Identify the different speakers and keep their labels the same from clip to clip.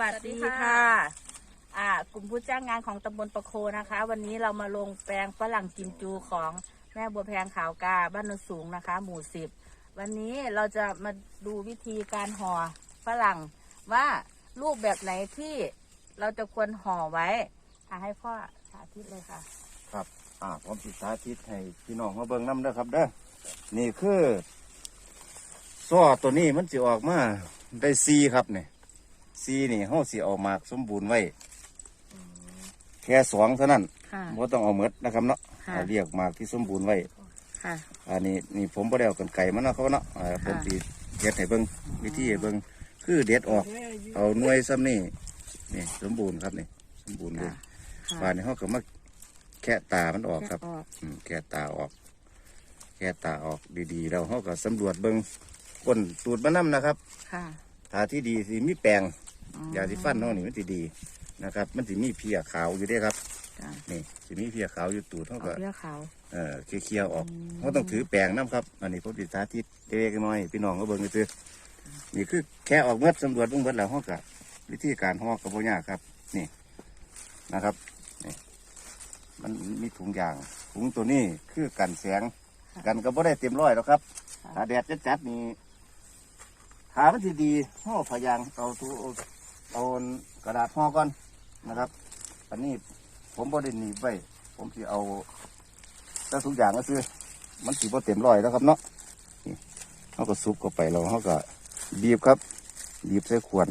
Speaker 1: วัสดี
Speaker 2: สวัสดี
Speaker 1: ค่ะ
Speaker 2: ค่ะ
Speaker 1: อ่ากลุ่มผู้จ้างงานของตำบลประโคนะคะ วันนี้เรามาลงแปลงฝรั่งกิมจูของแม่บัวแพงขาวกาบ้านโนนสูงนะคะ หมู่สิบวันนี้เราจะมาดูวิธีการห่อฝรั่ง ว่ารูปแบบไหนที่เราจะควรห่อไว้อะให้พ่อสาธิตเลยค่ะ
Speaker 3: ครับ อ่าผมสิสาธิตให้พี่น้องเขาเบิ่งน้ำเด้อครับเด้อ นี่คือซ้อตัวนี้มันสิออกมาได้ซีครับเนี่ย ซีนี่เฮาสิเอามากสมบูรณ์ไว้ แค่สองเท่านั้น
Speaker 1: ค่ะ
Speaker 3: บ่ต้องเอาหมดนะครับเนาะ
Speaker 1: ค่ะ
Speaker 3: เอาเรียกมากที่สมบูรณ์ไว้
Speaker 1: ค่ะ
Speaker 3: อันนี้นี่ผมบ่ได้เอากันไก่มันเนาะเขาเนาะอ่าผมสิเด็ดให้เบิ่งวิธีให้เบิ่งคือเด็ดออก เอาหน่วยซ้ำนี่นี่สมบูรณ์ครับนี่สมบูรณ์เลย
Speaker 1: ค่ะ
Speaker 3: ป่านนี้เฮาก็มาแคะตามันออกครับ
Speaker 1: แกะออก
Speaker 3: อืมแกะตาออกแกะตาออกดีๆแล้วเขาก็สำรวจเบิงก้นตูดมันน้ำนะครับ
Speaker 1: ค่ะ
Speaker 3: ถ้าที่ดีสิมีแปลง
Speaker 1: อืม
Speaker 3: ยาสีฟันเขานี่มันสิดีนะครับ มันสิมีเพียขาวอยู่เด้วยครับ
Speaker 1: จ้ะ
Speaker 3: นี่สิมีเพียขาวอยู่ตูดเขา
Speaker 1: ออ
Speaker 3: ก็
Speaker 1: กเลือขาว
Speaker 3: เออเคลียร์ๆออก
Speaker 1: อืม
Speaker 3: เขาต้องถือแปลงน้ำครับ อันนี้ผมติดสาธิตเล็กๆน้อยๆพี่น้องก็เบิ่งซื้อนี่คือแค่ออกเมื่อสำรวจเบิ่งเบิดแล้วเขาก็วิธีการห่อกับโบยากครับ นี่นะครับนี่มันมีถุงยางถุงตัวนี้คือกันแสง กันก็บ่ได้เต็มร้อยหรอกครับ ถ้าแดดจัดๆนี่ ขามันสิดีห่อพยางเอาตัวเอากระดาษห่อก่อนนะครับ อันนี้ผมบ่ได้หนีไว้ผมสิเอาแต่ทุกอย่างก็คือ มันสิบ่เต็มร้อยแล้วครับเนาะเขาก็ซุปเข้าไปแล้วเขาก็บีบครับ บีบใส่ขวด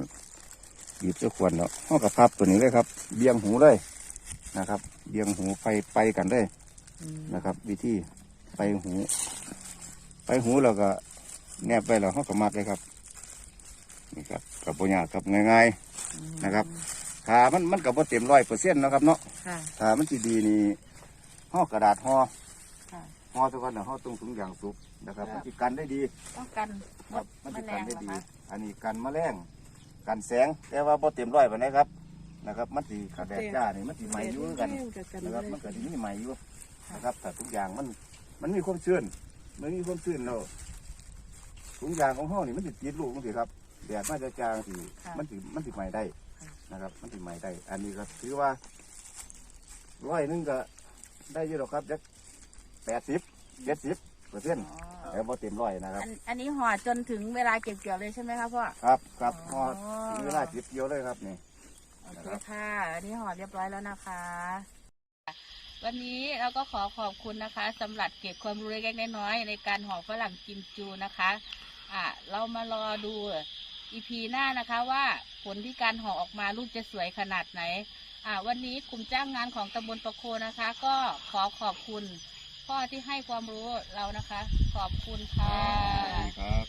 Speaker 3: บีบใส่ขวดแล้วเขาก็พับตัวนี้เลยครับ เบี่ยงหูเลยนะครับ เบี่ยงหูไปไปกันเลยนะครับ วิธีไปหู ไปหูเราก็แนบไปแล้วเขาก็มัดเลยครับ นี่ครับกับปัญญากครับง่ายๆนะครับขามันมันกับว่าเต็มร้อยเปอร์เซ็นต์นะครับเนาะ
Speaker 1: ค่ะ
Speaker 3: ขามันสิดีนี่ห่อกระดาษห่อ
Speaker 1: ค่ะ
Speaker 3: ห่อทุกคนนะห่อตรงถุงยางสุกนะครับ
Speaker 1: ครั
Speaker 3: มั
Speaker 1: บ
Speaker 3: นจะกันได้ดี
Speaker 1: ต้องกันม
Speaker 3: ครับ
Speaker 1: ด
Speaker 3: มัน
Speaker 1: แม
Speaker 3: จะ
Speaker 1: ล
Speaker 3: กัน
Speaker 1: ง
Speaker 3: ได้
Speaker 1: นะ
Speaker 3: ดี
Speaker 1: คะ
Speaker 3: อันนี้กันแมลงกันแสงแต่ว่าบ่เต็มร้อยปานใดครับนะครับ มันสีขาแดดจ้านี่มันสีไหมอยู่คือกันนะครับมันก็จะมีใหม่อยู่นะครับแต่ทุกอย่างมันมันมีความชื้นมันมีความชื้นแล้วทุกอย่างของห้องนี่มันติดติดลูกมันสิครับแดดมาจะจางสิ
Speaker 1: ค่ะ
Speaker 3: มันสิมันสิใหม่ได้
Speaker 1: ค่ะ
Speaker 3: นะครับ มันสิใหม่ได้ อันนี้ก็ถือว่าร้อยหนึงก็ได้เยอะหรอกครับจักแปดสิบเจ็ดสิบเปอร์เซ็นต์
Speaker 1: อ๋อ
Speaker 3: แต่พอเต็มร้อยนะครับ
Speaker 1: อันอันนี้ห่อจนถึงเวลาเก็บเกี่ยวเลยใช่ไหมคะพ่อ
Speaker 3: ครับครับ
Speaker 1: อ๋
Speaker 3: พ
Speaker 1: อ
Speaker 3: อถึงเวลาเก็บเกี่ยวเลยครับนี่
Speaker 1: โอเคค่ะ อันนี้ห่อเรียบร้อยแล้วนะคะ วันนี้เราก็ขอขอบคุณนะคะสำหรับเก็บความรู้เล็กๆน้อยๆในการห่อฝรั่งกิมจูนะคะ อะเรามารอดู อีพีหน้านะคะว่าผลที่การห่อออกมาลูกจะสวยขนาดไหน อ่า วันนี้กลุ่มจ้างงานของตำบลประโคนะคะ ก็ขอขอบคุณพ่อที่ให้ความรู้เรานะคะ ขอบคุณค่ะ
Speaker 3: ครับ